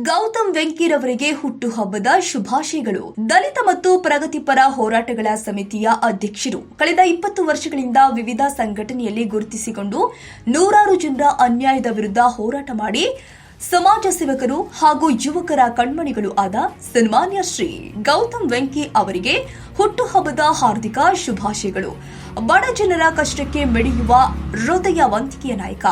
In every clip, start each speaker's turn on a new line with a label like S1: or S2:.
S1: ಗೌತಮ್ ವೆಂಕಿರವರಿಗೆ ಹುಟ್ಟುಹಬ್ಬದ ಶುಭಾಶಯಗಳು. ದಲಿತ ಮತ್ತು ಪ್ರಗತಿಪರ ಹೋರಾಟಗಳ ಸಮಿತಿಯ ಅಧ್ಯಕ್ಷರು ಕಳೆದ ಇಪ್ಪತ್ತು ವರ್ಷಗಳಿಂದ ವಿವಿಧ ಸಂಘಟನೆಯಲ್ಲಿ ಗುರುತಿಸಿಕೊಂಡು ನೂರಾರು ಜನರ ಅನ್ಯಾಯದ ವಿರುದ್ಧ ಹೋರಾಟ ಮಾಡಿ ಸಮಾಜ ಸೇವಕರು ಹಾಗೂ ಯುವಕರ ಕಣ್ಮಣಿಗಳು ಆದ ಸನ್ಮಾನ್ಯ ಶ್ರೀ ಗೌತಮ್ ವೆಂಕಿ ಅವರಿಗೆ ಹುಟ್ಟುಹಬ್ಬದ ಹಾರ್ದಿಕ ಶುಭಾಶಯಗಳು. ಬಡ ಜನರ ಕಷ್ಟಕ್ಕೆ ಮಿಡಿಯುವ ಹೃದಯವಂತಿಕೆಯ ನಾಯಕ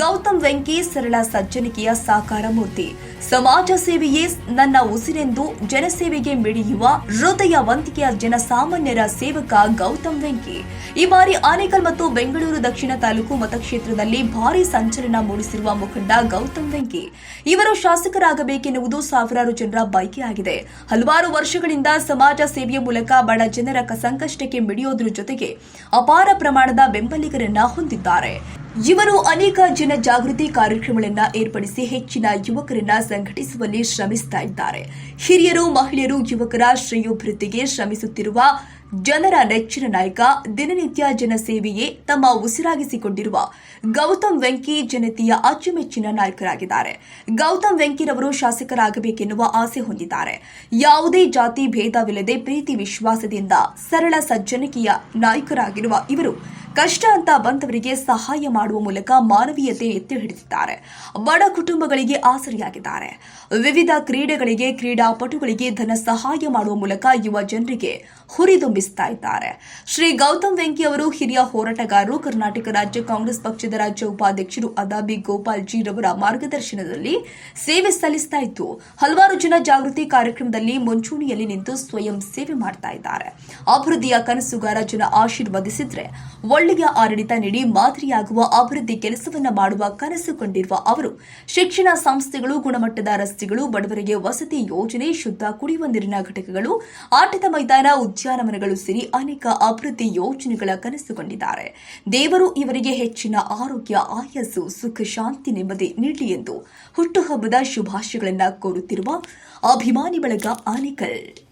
S1: ಗೌತಮ್ ವೆಂಕಿ ಸರಳ ಸಜ್ಜನಿಕೆಯ ಸಾಕಾರ ಮೂರ್ತಿ. ಸಮಾಜ ಸೇವೆಯೇ ನನ್ನ ಉಸಿರೆಂದು ಜನಸೇವೆಗೆ ಮಿಡಿಯುವ ಹೃದಯವಂತಿಕೆಯ ಜನಸಾಮಾನ್ಯರ ಸೇವಕ ಗೌತಮ್ ವೆಂಕಿ. ಈ ಬಾರಿ ಆನೇಕಲ್ ಮತ್ತು ಬೆಂಗಳೂರು ದಕ್ಷಿಣ ತಾಲೂಕು ಮತಕ್ಷೇತ್ರದಲ್ಲಿ ಭಾರಿ ಸಂಚಲನ ಮೂಡಿಸಿರುವ ಮುಖಂಡ ಗೌತಮ್ ವೆಂಕಿ. ಇವರು ಶಾಸಕರಾಗಬೇಕೆನ್ನುವುದು ಸಾವಿರಾರು ಜನರ ಬಯಕೆಯಾಗಿದೆ. ಹಲವಾರು ವರ್ಷಗಳಿಂದ ಸಮಾಜ ಸೇವೆಯ ಮೂಲಕ ಬಡ ಜನರ ಸಂಕಷ್ಟಕ್ಕೆ ಮಿಡಿಯೋದ್ರ ಜೊತೆಗೆ ಅಪಾರ ಪ್ರಮಾಣದ ಬೆಂಬಲಿಗರನ್ನ ಹೊಂದಿದ್ದಾರೆ. ಇವರು ಅನೇಕ ಜನ ಜಾಗೃತಿ ಕಾರ್ಯಕ್ರಮಗಳನ್ನು ಏರ್ಪಡಿಸಿ ಹೆಚ್ಚಿನ ಯುವಕರನ್ನ ಸಂಘಟಿಸುವಲ್ಲಿ ಶ್ರಮಿಸ್ತಾ ಇದ್ದಾರೆ. ಹಿರಿಯರು, ಮಹಿಳೆಯರು, ಯುವಕರ ಶ್ರೇಯೋಭಿವೃದ್ಧಿಗೆ ಶ್ರಮಿಸುತ್ತಿರುವ ಜನರ ನೆಚ್ಚಿನ ನಾಯಕ, ದಿನನಿತ್ಯ ಜನಸೇವೆಯೇ ತಮ್ಮ ಉಸಿರಾಗಿಸಿಕೊಂಡಿರುವ ಗೌತಮ್ ವೆಂಕಿ ಜನತೆಯ ಅಚ್ಚುಮೆಚ್ಚಿನ ನಾಯಕರಾಗಿದ್ದಾರೆ. ಗೌತಮ್ ವೆಂಕಿರವರು ಶಾಸಕರಾಗಬೇಕೆನ್ನುವ ಆಸೆ ಹೊಂದಿದ್ದಾರೆ. ಯಾವುದೇ ಜಾತಿ ಭೇದವಿಲ್ಲದೆ ಪ್ರೀತಿ ವಿಶ್ವಾಸದಿಂದ ಸರಳ ಸಜ್ಜನಿಕೆಯ ನಾಯಕರಾಗಿರುವ ಇವರು ಕಷ್ಟ ಅಂತ ಬಂದವರಿಗೆ ಸಹಾಯ ಮಾಡುವ ಮೂಲಕ ಮಾನವೀಯತೆ ಎತ್ತಿ ಹಿಡಿದಿದ್ದಾರೆ. ಬಡ ಕುಟುಂಬಗಳಿಗೆ ಆಸರೆಯಾಗಿದ್ದಾರೆ. ವಿವಿಧ ಕ್ರೀಡೆಗಳಿಗೆ, ಕ್ರೀಡಾಪಟುಗಳಿಗೆ ಧನ ಸಹಾಯ ಮಾಡುವ ಮೂಲಕ ಯುವ ಜನರಿಗೆ ಹುರಿದುಂಬಿಸ್ತಾ ಇದ್ದಾರೆ. ಶ್ರೀ ಗೌತಮ್ ವೆಂಕಿ ಅವರು ಹಿರಿಯ ಹೋರಾಟಗಾರರು, ಕರ್ನಾಟಕ ರಾಜ್ಯ ಕಾಂಗ್ರೆಸ್ ಪಕ್ಷದ ರಾಜ್ಯ ಉಪಾಧ್ಯಕ್ಷರು ಅದಾಬಿ ಗೋಪಾಲ್ ಜಿ ರವರ ಮಾರ್ಗದರ್ಶನದಲ್ಲಿ ಸೇವೆ ಸಲ್ಲಿಸ್ತಾ ಇತ್ತು. ಹಲವಾರು ಜನ ಜಾಗೃತಿ ಕಾರ್ಯಕ್ರಮದಲ್ಲಿ ಮುಂಚೂಣಿಯಲ್ಲಿ ನಿಂತು ಸ್ವಯಂ ಸೇವೆ ಮಾಡ್ತಾ ಇದ್ದಾರೆ. ಅಭಿವೃದ್ಧಿಯ ಕನಸುಗಾರ ಜನ ಆಶೀರ್ವದಿಸಿದ್ರೆ ಒಳ್ಳೆಯ ಆಡಳಿತ ನೀಡಿ ಮಾದರಿಯಾಗುವ ಅಭಿವೃದ್ಧಿ ಕೆಲಸವನ್ನು ಮಾಡುವ ಕನಸು ಕಂಡಿರುವ ಅವರು, ಶಿಕ್ಷಣ ಸಂಸ್ಥೆಗಳು, ಗುಣಮಟ್ಟದ ರಸ್ತೆಗಳು, ಬಡವರಿಗೆ ವಸತಿ ಯೋಜನೆ, ಶುದ್ಧ ಕುಡಿಯುವ ನೀರಿನ ಘಟಕಗಳು, ಆಟದ ಮೈದಾನ ಉದ್ಯಾನವನಗಳು ಸೇರಿ ಅನೇಕ ಅಭಿವೃದ್ಧಿ ಯೋಜನೆಗಳ ಕನಸು ಕಂಡಿದ್ದಾರೆ. ದೇವರು ಇವರಿಗೆ ಹೆಚ್ಚಿನ ಆರೋಗ್ಯ, ಆಯಸ್ಸು, ಸುಖ, ಶಾಂತಿ, ನೆಮ್ಮದಿ ನೀಡಲಿ ಎಂದು ಹುಟ್ಟುಹಬ್ಬದ ಶುಭಾಶಯಗಳನ್ನು ಕೋರುತ್ತಿರುವ ಅಭಿಮಾನಿ ಬಳಗ ಆನೇಕಲ್.